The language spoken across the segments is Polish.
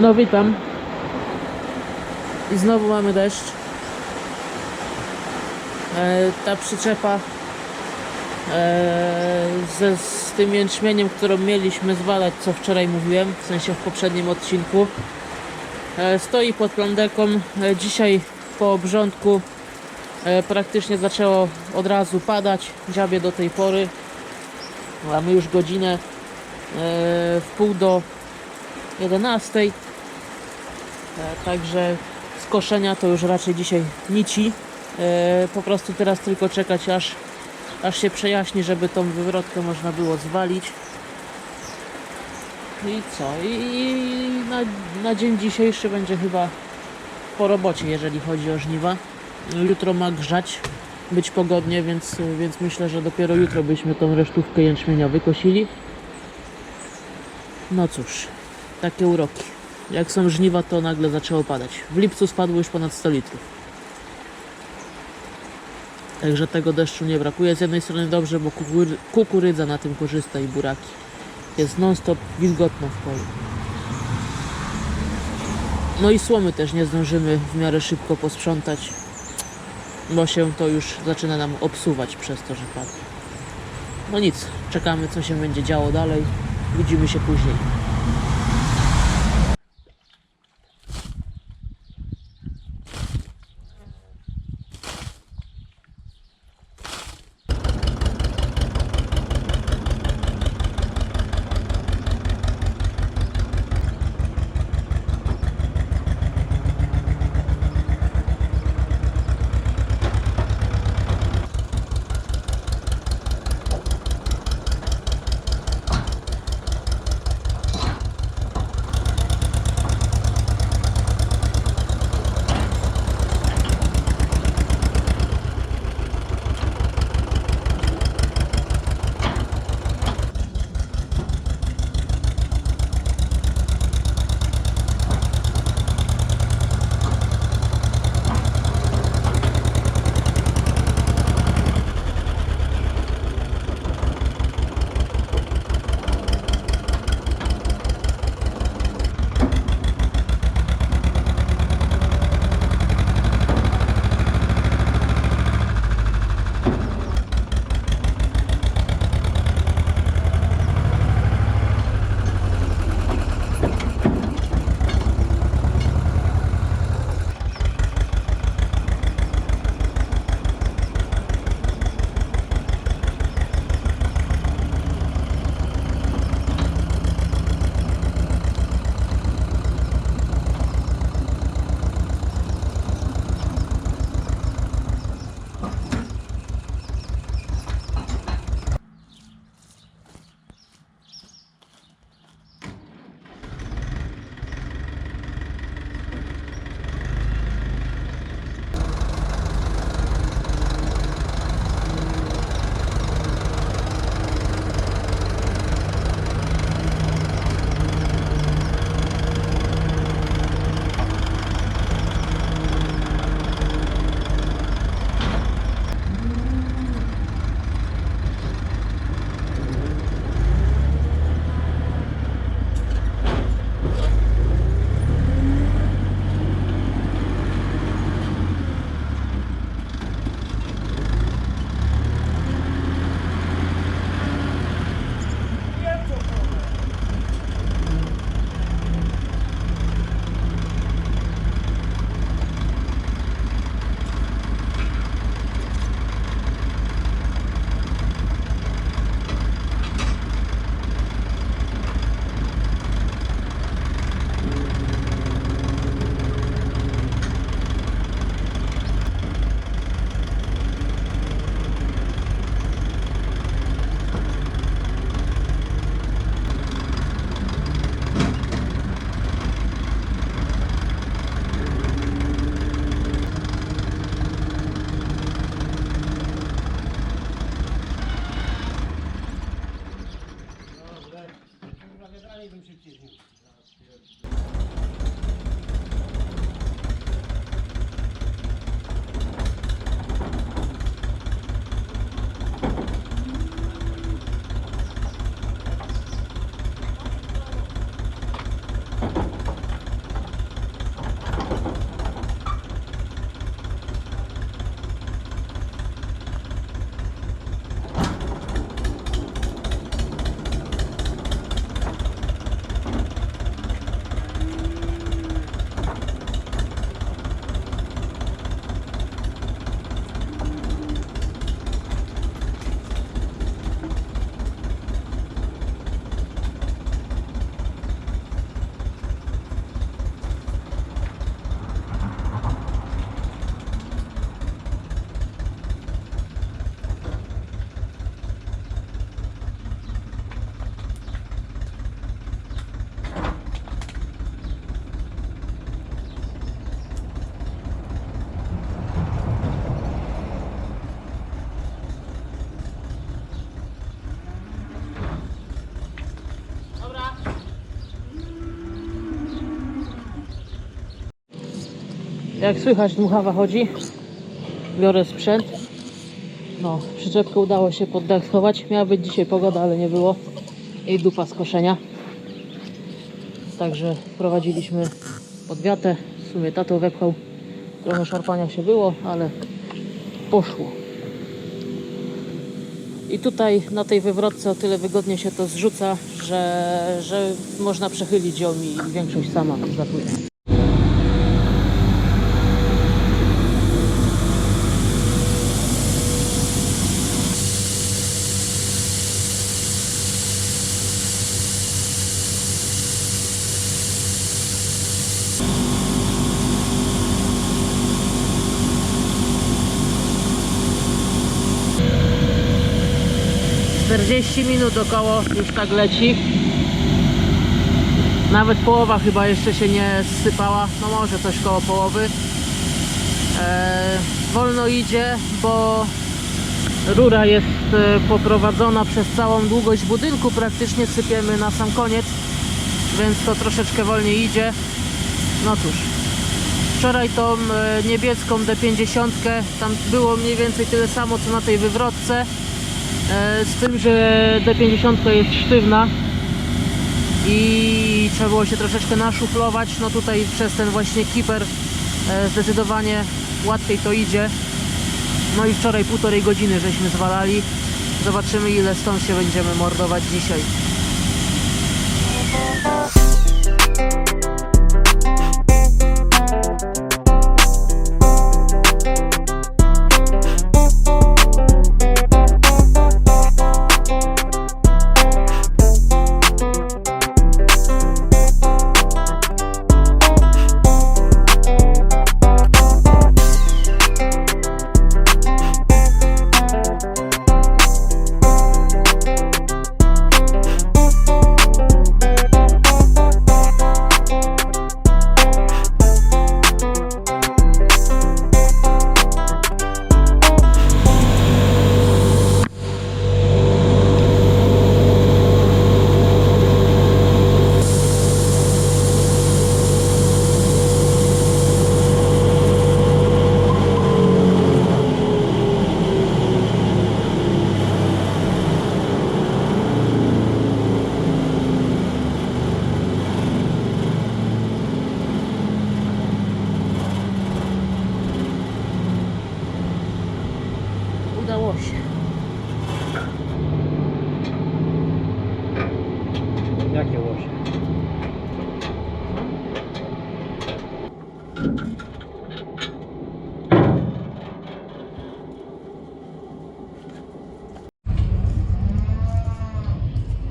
No witam. I znowu mamy deszcz. E, ta przyczepa e, ze, z tym jęczmieniem, którą mieliśmy zwalać, co wczoraj mówiłem, w sensie w poprzednim odcinku, e, stoi pod plandeką. E, dzisiaj po obrządku e, praktycznie zaczęło od razu padać. Dziabie do tej pory. Mamy już godzinę e, w pół do 11. E, Także z koszenia to już raczej dzisiaj nici. E, Po prostu teraz tylko czekać aż, aż się przejaśni, żeby tą wywrotkę można było zwalić. I co? I na, na dzień dzisiejszy będzie chyba po robocie, jeżeli chodzi o żniwa. Jutro ma grzać, być pogodnie, więc, więc myślę, że dopiero jutro byśmy tą resztówkę jęczmienia wykosili. No cóż, takie uroki. Jak są żniwa, to nagle zaczęło padać. W lipcu spadło już ponad 100 litrów. Także tego deszczu nie brakuje. Z jednej strony dobrze, bo kukury- kukurydza na tym korzysta i buraki. Jest non-stop wilgotno w polu. No i słomy też nie zdążymy w miarę szybko posprzątać, bo się to już zaczyna nam obsuwać przez to, że pada. No nic, czekamy co się będzie działo dalej. Widzimy się później. Jak słychać, dmuchawa chodzi. Biorę sprzęt. No, przyczepkę udało się pod dach schować. Miała być dzisiaj pogoda, ale nie było. I dupa z koszenia. Także wprowadziliśmy podwiatę. W sumie tato wepchał. Trochę szarpania się było, ale poszło. I tutaj na tej wywrotce o tyle wygodnie się to zrzuca, że, że można przechylić ją i większość sama zapłynie. Czterdzieści minut około już tak leci. Nawet połowa chyba jeszcze się nie zsypała. No może coś koło połowy. E, wolno idzie, bo rura jest e, poprowadzona przez całą długość budynku. Praktycznie sypiemy na sam koniec, więc to troszeczkę wolniej idzie. No cóż. Wczoraj tą e, niebieską D50 tam było mniej więcej tyle samo co na tej wywrotce. E, z tym, że D50 jest sztywna i trzeba było się troszeczkę naszuflować. No tutaj przez ten właśnie kiper e, zdecydowanie łatwiej to idzie. No i wczoraj półtorej godziny żeśmy zwalali. Zobaczymy ile stąd się będziemy mordować dzisiaj.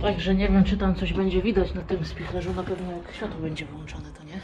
Także nie wiem, czy tam coś będzie widać na tym spichlerzu. Na pewno jak światło będzie włączone, to nie?